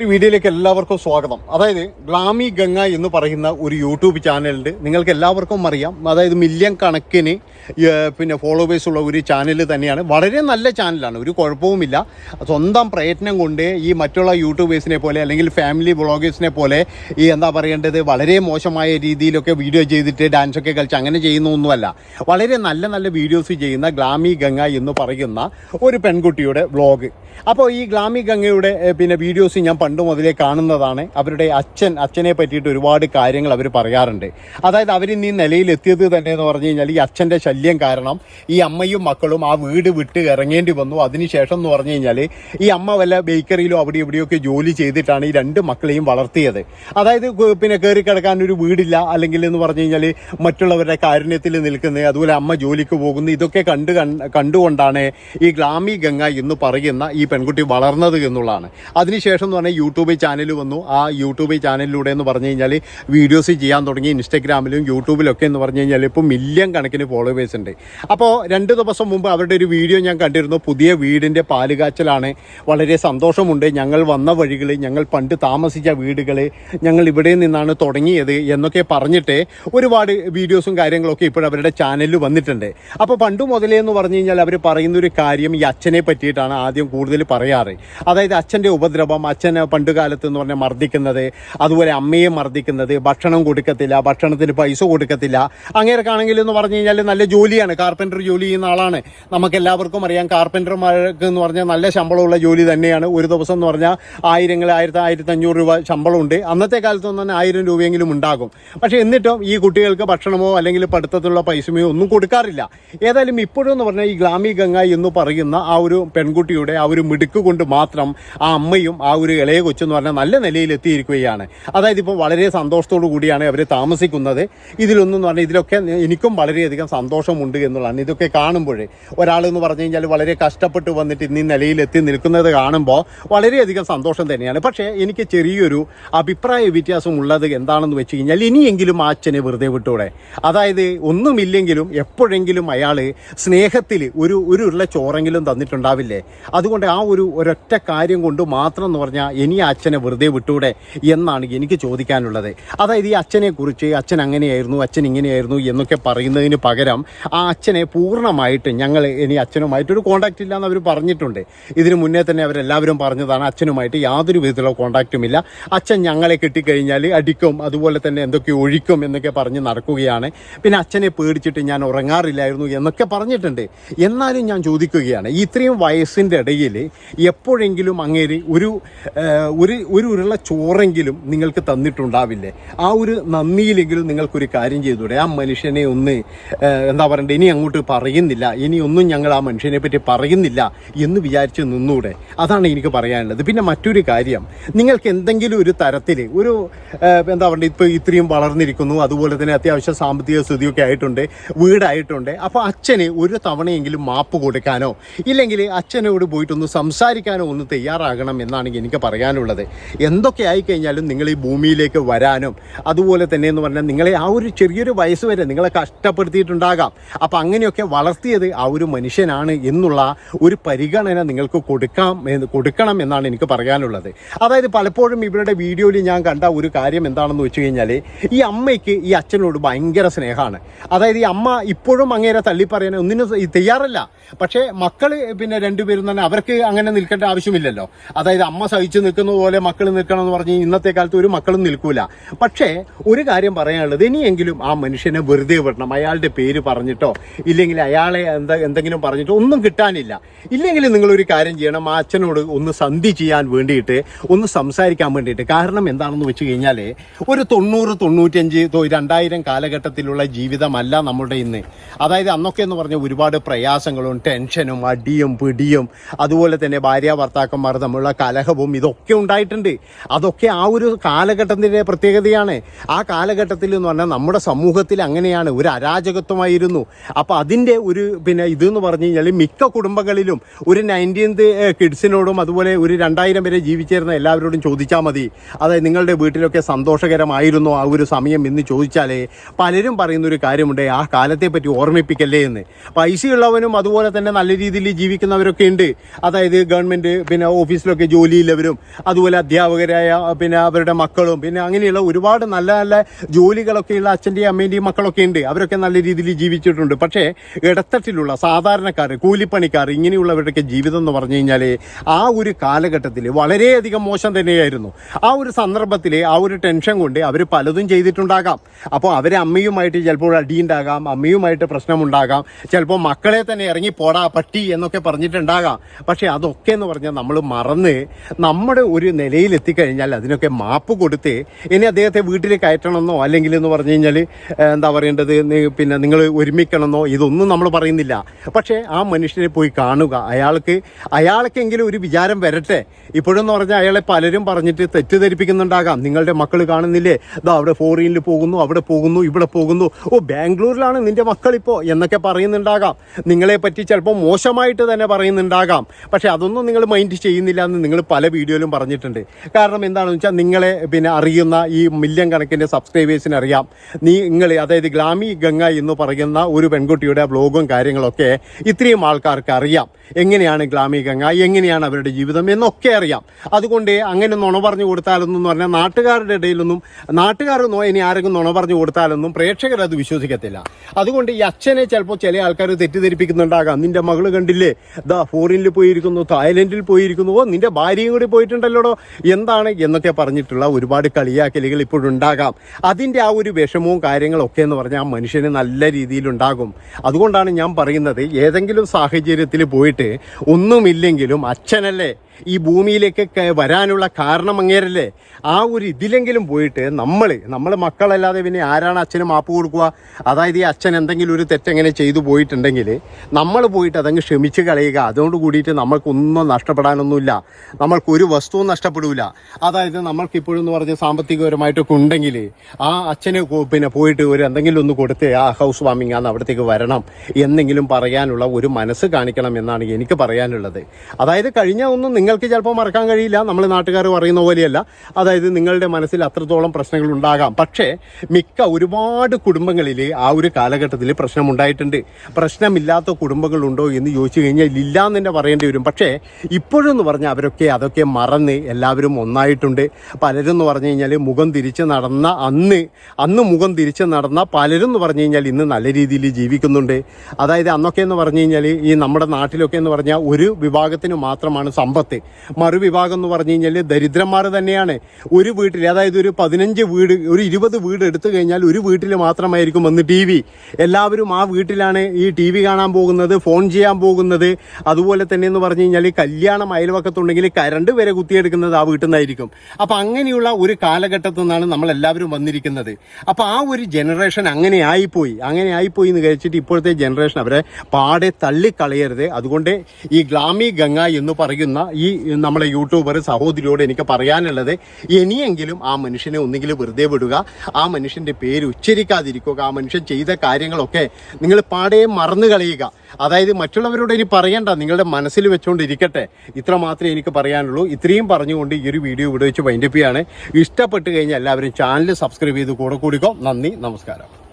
ഒരു വീഡിയോയിലേക്ക് എല്ലാവർക്കും സ്വാഗതം. അതായത് ഗ്ലാമി ഗംഗ എന്ന് പറയുന്ന ഒരു യൂട്യൂബ് ചാനലുണ്ട്. നിങ്ങൾക്ക് എല്ലാവർക്കും അറിയാം. അതായത് മില്യൺ കണക്കിന് പിന്നെ ഫോളോവേഴ്സ് ഉള്ള ഒരു ചാനൽ തന്നെയാണ്. വളരെ നല്ല ചാനലാണ്. ഒരു കുഴപ്പവുമില്ല. സ്വന്തം പ്രയത്നം കൊണ്ട് ഈ മറ്റുള്ള യൂട്യൂബേഴ്സിനെ പോലെ അല്ലെങ്കിൽ ഫാമിലി വ്ളോഗേഴ്സിനെ പോലെ ഈ എന്താ പറയേണ്ടത് വളരെ മോശമായ രീതിയിലൊക്കെ വീഡിയോ ചെയ്തിട്ട് ഡാൻസൊക്കെ കളിച്ച് അങ്ങനെ ചെയ്യുന്നൊന്നുമല്ല. വളരെ നല്ല നല്ല വീഡിയോസ് ചെയ്യുന്ന ഗ്ലാമി ഗംഗ എന്ന് പറയുന്ന ഒരു പെൺകുട്ടിയുടെ വ്ളോഗ് അപ്പോൾ ഈ ഗ്ലാമി ഗംഗയുടെ പിന്നെ വീഡിയോസ് ഞാൻ പണ്ട് മുതലേ കാണുന്നതാണ് അവരുടെ അച്ഛൻ അച്ഛനെ പറ്റിയിട്ട് ഒരുപാട് കാര്യങ്ങൾ അവർ പറയാറുണ്ട്. അതായത് അവർ ഇന്ന് ഈ നിലയിൽ എത്തിയത് തന്നെ എന്ന് പറഞ്ഞു കഴിഞ്ഞാൽ ഈ അച്ഛന്റെ ശല്യം കാരണം ഈ അമ്മയും മക്കളും ആ വീട് വിട്ട് ഇറങ്ങേണ്ടി വന്നു. അതിനുശേഷം എന്ന് പറഞ്ഞു കഴിഞ്ഞാൽ ഈ അമ്മ വല്ല ബേക്കറിയിലോ അവിടെ ഇവിടെയൊക്കെ ജോലി ചെയ്തിട്ടാണ് ഈ രണ്ട് മക്കളെയും വളർത്തിയത്. അതായത് പിന്നെ കയറി കിടക്കാൻ ഒരു വീടില്ല അല്ലെങ്കിൽ എന്ന് പറഞ്ഞു കഴിഞ്ഞാൽ മറ്റുള്ളവരുടെ കാരുണ്യത്തിൽ നിൽക്കുന്നത് അതുപോലെ അമ്മ ജോലിക്ക് പോകുന്നു ഇതൊക്കെ കണ്ട് കണ്ടുകൊണ്ടാണ് ഈ ഗ്ലാമി ഗംഗ എന്ന് പറയുന്ന ഈ പെൺകുട്ടി വളർന്നത് എന്നുള്ളതാണ്. അതിനുശേഷം എന്ന് പറഞ്ഞാൽ യൂട്യൂബ് ചാനൽ വന്നു. ആ യൂട്യൂബ് ചാനലിലൂടെ എന്ന് പറഞ്ഞു കഴിഞ്ഞാൽ വീഡിയോസ് ചെയ്യാൻ തുടങ്ങി. ഇൻസ്റ്റഗ്രാമിലും യൂട്യൂബിലൊക്കെ എന്ന് പറഞ്ഞു കഴിഞ്ഞാൽ ഇപ്പോൾ മില്യൺ കണക്കിന് ഫോളോവേഴ്സ് ഉണ്ട്. അപ്പോൾ രണ്ട് ദിവസം മുമ്പ് അവരുടെ ഒരു വീഡിയോ ഞാൻ കണ്ടിരുന്നു. പുതിയ വീടിന്റെ പാലുകാച്ചലാണ്. വളരെ സന്തോഷമുണ്ട്. ഞങ്ങൾ വന്ന വഴികൾ ഞങ്ങൾ പണ്ട് താമസിച്ച വീടുകൾ ഞങ്ങൾ ഇവിടെ നിന്നാണ് തുടങ്ങിയത് എന്നൊക്കെ പറഞ്ഞിട്ട് ഒരുപാട് വീഡിയോസും കാര്യങ്ങളൊക്കെ ഇപ്പോൾ അവരുടെ ചാനലിൽ വന്നിട്ടുണ്ട്. അപ്പോൾ പണ്ട് മുതലേ എന്ന് പറഞ്ഞു കഴിഞ്ഞാൽ അവർ പറയുന്നൊരു കാര്യം ഈ അച്ഛനെ പറ്റിയിട്ടാണ് ആദ്യം കൂടുതൽ പറയാറ്. അതായത് അച്ഛന്റെ ഉപദ്രവം അച്ഛനെ പണ്ട് കാലത്ത് എന്ന് പറഞ്ഞാൽ മർദ്ദിക്കുന്നത് അതുപോലെ അമ്മയെ മർദ്ദിക്കുന്നത് ഭക്ഷണം കൊടുക്കത്തില്ല ഭക്ഷണത്തിന് പൈസ കൊടുക്കത്തില്ല. അങ്ങനെയൊക്കെ ആണെങ്കിൽ എന്ന് പറഞ്ഞു കഴിഞ്ഞാൽ നല്ല ജോലിയാണ് കാർപ്പന്റർ ജോലി ചെയ്യുന്ന ആളാണ്. നമുക്ക് എല്ലാവർക്കും അറിയാം കാർപ്പന്റർമാർക്ക് എന്ന് പറഞ്ഞാൽ നല്ല ശമ്പളമുള്ള ജോലി തന്നെയാണ്. ഒരു ദിവസം എന്ന് പറഞ്ഞാൽ ആയിരങ്ങൾ ആയിരത്തി ആയിരത്തി അഞ്ഞൂറ് രൂപ ശമ്പളമുണ്ട്. അന്നത്തെ കാലത്തൊന്നും തന്നെ ആയിരം രൂപയെങ്കിലും ഉണ്ടാകും. പക്ഷേ എന്നിട്ടും ഈ കുട്ടികൾക്ക് ഭക്ഷണമോ അല്ലെങ്കിൽ പഠിത്തത്തിലുള്ള പൈസയോ ഒന്നും കൊടുക്കാറില്ല. ഏതായാലും ഇപ്പോഴും എന്ന് പറഞ്ഞാൽ ഈ ഗ്ലാമി ഗംഗ എന്ന് പറയുന്ന ആ ഒരു പെൺകുട്ടിയുടെ ആ ഒരു മിടുക്ക് കൊണ്ട് മാത്രം ആ അമ്മയും ആ ഒരു ഇളയ കൊച്ചെന്ന് പറഞ്ഞാൽ നല്ല നിലയിൽ എത്തിയിരിക്കുകയാണ്. അതായത് ഇപ്പോൾ വളരെ സന്തോഷത്തോടു കൂടിയാണ് അവർ താമസിക്കുന്നത്. ഇതിലൊന്നും എന്ന് പറഞ്ഞാൽ ഇതിലൊക്കെ എനിക്കും വളരെയധികം സന്തോഷമുണ്ട് എന്നുള്ളതാണ്. ഇതൊക്കെ കാണുമ്പോഴേ ഒരാളെന്ന് പറഞ്ഞു കഴിഞ്ഞാൽ വളരെ കഷ്ടപ്പെട്ട് വന്നിട്ട് ഇന്ന് നിലയിൽ എത്തി നിൽക്കുന്നത് കാണുമ്പോൾ വളരെയധികം സന്തോഷം തന്നെയാണ്. പക്ഷേ എനിക്ക് ചെറിയൊരു അഭിപ്രായ വ്യത്യാസം ഉള്ളത് എന്താണെന്ന് വെച്ച് കഴിഞ്ഞാൽ ഇനിയെങ്കിലും ആ അച്ഛനെ വെറുതെ വിട്ടൂടെ. അതായത് ഒന്നുമില്ലെങ്കിലും എപ്പോഴെങ്കിലും അയാൾ സ്നേഹത്തിൽ ഒരു ഒരു ഉരുള ചോറെങ്കിലും തന്നിട്ടുണ്ടാവില്ലേ? അതുകൊണ്ട് ആ ഒരു ഒരൊറ്റ കാര്യം കൊണ്ട് മാത്രം എന്ന് പറഞ്ഞാൽ ഇനി അച്ഛനെ വെറുതെ വിട്ടൂടെ എന്നാണ് എനിക്ക് ചോദിക്കാനുള്ളത്. അതായത് ഈ അച്ഛനെ കുറിച്ച് അച്ഛൻ അങ്ങനെയായിരുന്നു അച്ഛൻ ഇങ്ങനെയായിരുന്നു എന്നൊക്കെ പറയുന്നതിന് പകരം ആ അച്ഛനെ പൂർണമായിട്ട് ഞങ്ങൾ ഇനി അച്ഛനുമായിട്ടൊരു കോണ്ടാക്റ്റ് ഇല്ല എന്ന് അവർ പറഞ്ഞിട്ടുണ്ട്. ഇതിന് മുന്നേ തന്നെ അവരെല്ലാവരും പറഞ്ഞതാണ് അച്ഛനുമായിട്ട് യാതൊരു വിധത്തിലുള്ള കോണ്ടാക്റ്റും ഇല്ല. അച്ഛൻ ഞങ്ങളെ കിട്ടിക്കഴിഞ്ഞാൽ അടിക്കും അതുപോലെ തന്നെ എന്തൊക്കെ ഒഴിക്കും എന്നൊക്കെ പറഞ്ഞ് നടക്കുകയാണ്. പിന്നെ അച്ഛനെ പേടിച്ചിട്ട് ഞാൻ ഉറങ്ങാറില്ലായിരുന്നു എന്നൊക്കെ പറഞ്ഞിട്ടുണ്ട്. എന്നാലും ഞാൻ ചോദിക്കുകയാണ് ഇത്രയും വയസ്സിന്റെ ഇടയിൽ എപ്പോഴെങ്കിലും അങ്ങേര് ഒരു ഒരു ഒരു ഉരുള ചോറെങ്കിലും നിങ്ങൾക്ക് തന്നിട്ടുണ്ടാവില്ലേ? ആ ഒരു നന്ദിയിലെങ്കിലും നിങ്ങൾക്കൊരു കാര്യം ചെയ്തൂടെ ആ മനുഷ്യനെ ഒന്ന് എന്താ പറയണ്ടേ? ഇനി അങ്ങോട്ട് പറയുന്നില്ല. ഇനി ഒന്നും ഞങ്ങൾ ആ മനുഷ്യനെ പറ്റി പറയുന്നില്ല എന്ന് വിചാരിച്ച് നിന്നൂടെ? അതാണ് എനിക്ക് പറയാനുള്ളത്. പിന്നെ മറ്റൊരു കാര്യം. നിങ്ങൾക്ക് എന്തെങ്കിലും ഒരു തരത്തിൽ ഒരു എന്താ പറയുക ഇപ്പോൾ ഇത്രയും വളർന്നിരിക്കുന്നു. അതുപോലെ തന്നെ അത്യാവശ്യം സാമ്പത്തിക സ്ഥിതിയൊക്കെ ആയിട്ടുണ്ട്. വീടായിട്ടുണ്ട്. അപ്പോൾ അച്ഛന് ഒരു തവണയെങ്കിലും മാപ്പ് കൊടുക്കാനോ? ഇല്ലെങ്കിൽ അച്ഛനോട് പോയിട്ടൊന്ന് സംസാരിക്കാനോ ഒന്ന് തയ്യാറാകണം എന്നാണ് എനിക്ക് പറയാനുള്ളത്. എന്തൊക്കെ ആയിക്കഴിഞ്ഞാലും നിങ്ങൾ ഈ ഭൂമിയിലേക്ക് വരാനും അതുപോലെ തന്നെ എന്ന് പറഞ്ഞാൽ നിങ്ങളെ ആ ഒരു ചെറിയൊരു വയസ്സ് വരെ നിങ്ങളെ കഷ്ടപ്പെടുത്തിയിട്ടുണ്ടാകാം. അപ്പം അങ്ങനെയൊക്കെ വളർത്തിയത് ആ ഒരു മനുഷ്യനാണ് എന്നുള്ള ഒരു പരിഗണന നിങ്ങൾക്ക് കൊടുക്കാം കൊടുക്കണം എന്നാണ് എനിക്ക് പറയാനുള്ളത്. അതായത് പലപ്പോഴും ഇവരുടെ വീഡിയോയിൽ ഞാൻ കണ്ട ഒരു കാര്യം എന്താണെന്ന് വെച്ച് കഴിഞ്ഞാൽ ഈ അമ്മയ്ക്ക് ഈ അച്ഛനോട് ഭയങ്കര സ്നേഹമാണ്. അതായത് ഈ അമ്മ ഇപ്പോഴും അങ്ങേരെ തള്ളി പറയാൻ ഒന്നിനും തയ്യാറല്ല. പക്ഷേ മക്കൾ പിന്നെ രണ്ടുപേരും തന്നെ അവർക്ക് അങ്ങനെ നിൽക്കേണ്ട ആവശ്യമില്ലല്ലോ. അതായത് അമ്മ സഹിച്ചു നിൽക്കുന്ന പോലെ മക്കൾ നിൽക്കണം എന്ന് പറഞ്ഞ് ഇന്നത്തെ കാലത്ത് ഒരു മക്കളും നിൽക്കൂല. പക്ഷേ ഒരു കാര്യം പറയാനുള്ളത് ഇനിയെങ്കിലും ആ മനുഷ്യനെ വെറുതെ വിടണം. അയാളുടെ പേര് പറഞ്ഞിട്ടോ ഇല്ലെങ്കിൽ അയാളെ എന്താ എന്തെങ്കിലും പറഞ്ഞിട്ടോ ഒന്നും കിട്ടാനില്ല. ഇല്ലെങ്കിൽ നിങ്ങളൊരു കാര്യം ചെയ്യണം. ആ അച്ഛനോട് ഒന്ന് സന്ധി ചെയ്യാൻ വേണ്ടിയിട്ട് ഒന്ന് സംസാരിക്കാൻ വേണ്ടിയിട്ട്. കാരണം എന്താണെന്ന് വെച്ച് കഴിഞ്ഞാൽ ഒരു തൊണ്ണൂറ് തൊണ്ണൂറ്റഞ്ച് രണ്ടായിരം കാലഘട്ടത്തിലുള്ള ജീവിതമല്ല നമ്മുടെ ഇന്ന്. അതായത് അന്നൊക്കെ എന്ന് പറഞ്ഞാൽ ഒരുപാട് പ്രയാസങ്ങളും ടെൻഷനും അടിയും പിടിയും അതുപോലെ തന്നെ ഭാര്യ ഭർത്താക്കന്മാർ തമ്മിലുള്ള കലഹവും ഇതൊക്കെ ഉണ്ടായിട്ടുണ്ട്. അതൊക്കെ ആ ഒരു കാലഘട്ടത്തിന്റെ പ്രത്യേകതയാണ്. ആ കാലഘട്ടത്തിൽ എന്ന് പറഞ്ഞാൽ നമ്മുടെ സമൂഹത്തിൽ അങ്ങനെയാണ്. ഒരു അരാജകത്വമായിരുന്നു. അപ്പോൾ അതിന്റെ ഒരു പിന്നെ ഇതെന്ന് പറഞ്ഞു കഴിഞ്ഞാൽ മിക്ക കുടുംബങ്ങളിലും ഒരു നയന്റീൻത് കിഡ്സിനോടും അതുപോലെ ഒരു രണ്ടായിരം വരെ ജീവിച്ചിരുന്ന എല്ലാവരോടും ചോദിച്ചാൽ മതി. അതായത് നിങ്ങളുടെ വീട്ടിലൊക്കെ സന്തോഷകരമായിരുന്നു ആ ഒരു സമയം എന്ന് ചോദിച്ചാലേ പലരും പറയുന്ന ഒരു കാര്യമുണ്ട് ആ കാലത്തെ പറ്റി ഓർമ്മിപ്പിക്കല്ലേ എന്ന്. പൈസയുള്ളവനും അതുപോലെ തന്നെ നല്ല രീതിയിൽ ജീവിക്കുന്നവരൊക്കെ ഉണ്ട്. അതായത് ഗവൺമെന്റ് പിന്നെ ഓഫീസിലൊക്കെ ജോലിയുള്ളവരും അതുപോലെ അധ്യാപകരായ പിന്നെ അവരുടെ മക്കളും പിന്നെ അങ്ങനെയുള്ള ഒരുപാട് നല്ല നല്ല ജോലികളൊക്കെയുള്ള അച്ഛന്റെയും അമ്മേന്റെയും മക്കളൊക്കെ ഉണ്ട്. അവരൊക്കെ നല്ല രീതിയിൽ ജീവിച്ചിട്ടുണ്ട്. പക്ഷേ ഇടത്തട്ടിലുള്ള സാധാരണക്കാർ കൂലിപ്പണിക്കാർ ഇങ്ങനെയുള്ളവരുടെയൊക്കെ ജീവിതം എന്ന് പറഞ്ഞു കഴിഞ്ഞാൽ ആ ഒരു കാലഘട്ടത്തിൽ വളരെയധികം മോശം തന്നെയായിരുന്നു. ആ ഒരു സന്ദർഭത്തിൽ ആ ഒരു ടെൻഷൻ കൊണ്ട് അവർ പലതും ചെയ്തിട്ടുണ്ടാകാം. അപ്പോൾ അവരെ അമ്മയുമായിട്ട് ചിലപ്പോൾ അടിയുണ്ടാകാം അമ്മയുമായിട്ട് പ്രശ്നമുണ്ടാകാം. ചിലപ്പോൾ മക്കളെ തന്നെ ഇറങ്ങി പോടാ പട്ടി എന്നൊക്കെ പറഞ്ഞിട്ടുണ്ടാകാം. പക്ഷേ അതൊക്കെ എന്ന് പറഞ്ഞാൽ നമ്മൾ മറന്ന് നമ്മുടെ ഒരു നിലയിൽ എത്തിക്കഴിഞ്ഞാൽ അതിനൊക്കെ മാപ്പ് കൊടുത്ത് ഇനി അദ്ദേഹത്തെ വീട്ടിൽ കയറ്റണമെന്നോ അല്ലെങ്കിൽ എന്ന് പറഞ്ഞു കഴിഞ്ഞാൽ എന്താ പറയേണ്ടത്? പിന്നെ നിങ്ങൾ ഒരുമിക്കണമെന്നോ ഇതൊന്നും നമ്മൾ പറയുന്നില്ല. പക്ഷേ ആ മനുഷ്യനെ പോയി കാണുക. അയാൾക്ക് അയാൾക്കെങ്കിലും ഒരു വിചാരം വരട്ടെ. ഇപ്പോഴെന്ന് പറഞ്ഞാൽ അയാളെ പലരും പറഞ്ഞിട്ട് തെറ്റിദ്ധരിപ്പിക്കുന്നുണ്ടാകാം. നിങ്ങളുടെ മക്കൾ കാണുന്നില്ലേ? ഇതാ അവിടെ ഫോറിനിൽ പോകുന്നു അവിടെ പോകുന്നു ഇവിടെ പോകുന്നു. ഓ ബാംഗ്ലൂരിലാണ് നിന്റെ മക്കളിപ്പോൾ എന്നൊക്കെ പറയുന്നുണ്ടാകാം. നിങ്ങളെ പറ്റി ചിലപ്പോൾ മോശമായിട്ട് തന്നെ പറയുന്നുണ്ടാകാം. പക്ഷേ അതൊന്നും നിങ്ങൾ മൈൻഡ് ചെയ്യുന്നില്ല എന്ന് നിങ്ങൾ പല വീഡിയോയിലും പറഞ്ഞിട്ടുണ്ട്. കാരണം എന്താണെന്ന് വെച്ചാൽ നിങ്ങളെ പിന്നെ അറിയുന്ന ഈ മില്യൺ കണക്കിന്റെ സബ്സ്ക്രൈബേഴ്സിന് അറിയാം. നിങ്ങൾ അതായത് ഗ്ലാമി ഗംഗ എന്ന് പറയുന്ന ഒരു പെൺകുട്ടിയുടെ ബ്ലോഗും കാര്യങ്ങളൊക്കെ ഇത്രയും ആൾക്കാർക്ക് അറിയാം. എങ്ങനെയാണ് ഗ്ലാമി ഗംഗ എങ്ങനെയാണ് അവരുടെ ജീവിതം എന്നൊക്കെ അറിയാം. അതുകൊണ്ട് അങ്ങനെ നുണ പറഞ്ഞു കൊടുത്താലൊന്നും പറഞ്ഞാൽ നാട്ടുകാരുടെ ഇടയിലൊന്നും നാട്ടുകാർ ഇനി ആരെങ്കിലും നുണ പറഞ്ഞു കൊടുത്താലൊന്നും പ്രേക്ഷകർ അത് വിശ്വസിക്കത്തില്ല. അതുകൊണ്ട് ഈ അച്ഛനെ ചിലപ്പോൾ ചില ആൾക്കാർ തെറ്റിദ്ധരിപ്പിക്കുന്നുണ്ടാകാം. നിന്റെ മകൾ കണ്ടില്ലേ? ദാ ഫോറിനിൽ പോയിരിക്കുന്നു തായ്ലൻഡിൽ പോയിരിക്കുന്നു. ഓ നിന്റെ ഭാര്യയും കൂടി പോയിട്ടുണ്ടല്ലോടോ എന്താണ് എന്നൊക്കെ പറഞ്ഞിട്ടുള്ള ഒരുപാട് കളിയാക്കലുകൾ ഇപ്പോഴുണ്ടാകാം. അതിന്റെ ആ ഒരു വിഷമവും കാര്യങ്ങളൊക്കെ എന്ന് പറഞ്ഞാൽ ആ മനുഷ്യന് നല്ല രീതിയിലുണ്ടാകും. അതുകൊണ്ടാണ് ഞാൻ പറയുന്നത് ഏതെങ്കിലും സാഹചര്യത്തിൽ പോയിട്ട് ഒന്നുമില്ലെങ്കിലും അച്ഛനല്ലേ ഈ ഭൂമിയിലേക്ക് വരാനുള്ള കാരണം അങ്ങേരല്ലേ? ആ ഒരു ഇതിലെങ്കിലും പോയിട്ട് നമ്മൾ നമ്മൾ മക്കളല്ലാതെ പിന്നെ ആരാണ് അച്ഛന് മാപ്പ് കൊടുക്കുക? അതായത് ഈ അച്ഛൻ എന്തെങ്കിലും ഒരു തെറ്റെങ്ങനെ ചെയ്തു പോയിട്ടുണ്ടെങ്കിൽ നമ്മൾ പോയിട്ട് അതങ്ങ് ക്ഷമിച്ച് കളയുക. അതുകൊണ്ട് കൂടിയിട്ട് നമ്മൾക്കൊന്നും നഷ്ടപ്പെടാനൊന്നുമില്ല. നമ്മൾക്കൊരു വസ്തുവും നഷ്ടപ്പെടില്ല അതായത് നമ്മൾക്കിപ്പോഴെന്ന് പറഞ്ഞ സാമ്പത്തികപരമായിട്ടൊക്കെ ഉണ്ടെങ്കിൽ ആ അച്ഛനെ പിന്നെ പോയിട്ട് ഒരു എന്തെങ്കിലും ഒന്ന് കൊടുത്ത് ആ ഹൗസ് വാമിംഗ് ആണ് അവിടത്തേക്ക് വരണം എന്നെങ്കിലും പറയാനുള്ള ഒരു മനസ്സ് കാണിക്കണം എന്നാണ് എനിക്ക് പറയാനുള്ളത്. അതായത് കഴിഞ്ഞ ഒന്നും നിങ്ങൾക്ക് ചിലപ്പോൾ മറക്കാൻ കഴിയില്ല. നമ്മൾ നാട്ടുകാർ പറയുന്ന പോലെയല്ല. അതായത് നിങ്ങളുടെ മനസ്സിൽ അത്രത്തോളം പ്രശ്നങ്ങൾ ഉണ്ടാകാം. പക്ഷേ മിക്ക ഒരുപാട് കുടുംബങ്ങളിൽ ആ ഒരു കാലഘട്ടത്തിൽ പ്രശ്നമുണ്ടായിട്ടുണ്ട്. പ്രശ്നമില്ലാത്ത കുടുംബങ്ങളുണ്ടോ എന്ന് ചോദിച്ചു കഴിഞ്ഞാൽ ഇല്ല എന്ന് തന്നെ പറയേണ്ടി വരും. പക്ഷേ ഇപ്പോഴെന്ന് പറഞ്ഞാൽ അവരൊക്കെ അതൊക്കെ മറന്ന് എല്ലാവരും ഒന്നായിട്ടുണ്ട്. പലരും എന്ന് പറഞ്ഞു കഴിഞ്ഞാൽ മുഖം തിരിച്ച് നടന്ന അന്ന് അന്ന് മുഖം തിരിച്ച് നടന്ന പലരും എന്ന് പറഞ്ഞു കഴിഞ്ഞാൽ ഇന്ന് നല്ല രീതിയിൽ ജീവിക്കുന്നുണ്ട്. അതായത് അന്നൊക്കെ എന്ന് പറഞ്ഞു കഴിഞ്ഞാൽ ഈ നമ്മുടെ നാട്ടിലൊക്കെ എന്ന് പറഞ്ഞാൽ ഒരു വിഭാഗത്തിന് മാത്രമാണ് സമ്പത്ത്. മറുവിഭാഗം എന്ന് പറഞ്ഞു കഴിഞ്ഞാൽ ദരിദ്രന്മാർ തന്നെയാണ്. ഒരു വീട്ടിൽ അതായത് ഒരു പതിനഞ്ച് വീട് ഒരു ഇരുപത് വീട് എടുത്തു കഴിഞ്ഞാൽ ഒരു വീട്ടിൽ മാത്രമായിരിക്കും വന്ന് ടി വി. എല്ലാവരും ആ വീട്ടിലാണ് ഈ ടി വി കാണാൻ പോകുന്നത് ഫോൺ ചെയ്യാൻ പോകുന്നത്. അതുപോലെ തന്നെ എന്ന് പറഞ്ഞു കഴിഞ്ഞാൽ കല്യാണം അയൽവക്കത്തുണ്ടെങ്കിൽ കരണ്ട് വരെ കുത്തിയെടുക്കുന്നത് ആ വീട്ടിൽ നിന്നായിരിക്കും. അപ്പം അങ്ങനെയുള്ള ഒരു കാലഘട്ടത്തിൽ നിന്നാണ് നമ്മൾ എല്ലാവരും വന്നിരിക്കുന്നത്. അപ്പം ആ ഒരു ജനറേഷൻ അങ്ങനെ ആയിപ്പോയി. അങ്ങനെ ആയിപ്പോയി എന്ന് കഴിച്ചിട്ട് ഇപ്പോഴത്തെ ജനറേഷൻ അവരെ പാടെ തള്ളിക്കളയരുത്. അതുകൊണ്ട് ഈ ഗ്ലാമി ഗംഗ എന്ന് പറയുന്ന ഈ നമ്മളെ യൂട്യൂബർ സഹോദരിയോട് എനിക്ക് പറയാനുള്ളത് ഇനിയെങ്കിലും ആ മനുഷ്യനെ ഒന്നെങ്കിലും വെറുതെ വിടുക ആ മനുഷ്യന്റെ പേര് ഉച്ചരിക്കാതിരിക്കുക ആ മനുഷ്യൻ ചെയ്ത കാര്യങ്ങളൊക്കെ നിങ്ങൾ പാടെ മറന്നു കളയുക. അതായത് മറ്റുള്ളവരോട് ഇനി പറയണ്ട നിങ്ങളുടെ മനസ്സിൽ വെച്ചുകൊണ്ടിരിക്കട്ടെ ഇത്ര മാത്രമേ എനിക്ക് പറയാനുള്ളൂ. ഇത്രയും പറഞ്ഞുകൊണ്ട് ഈ ഒരു വീഡിയോ ഇവിടെ വെച്ച് വൈൻഡപ്പിയാണ് ഇഷ്ടപ്പെട്ട് കഴിഞ്ഞാൽ എല്ലാവരും ചാനൽ സബ്സ്ക്രൈബ് ചെയ്ത് കൂടെ കൂടിക്കോ. നന്ദി നമസ്കാരം.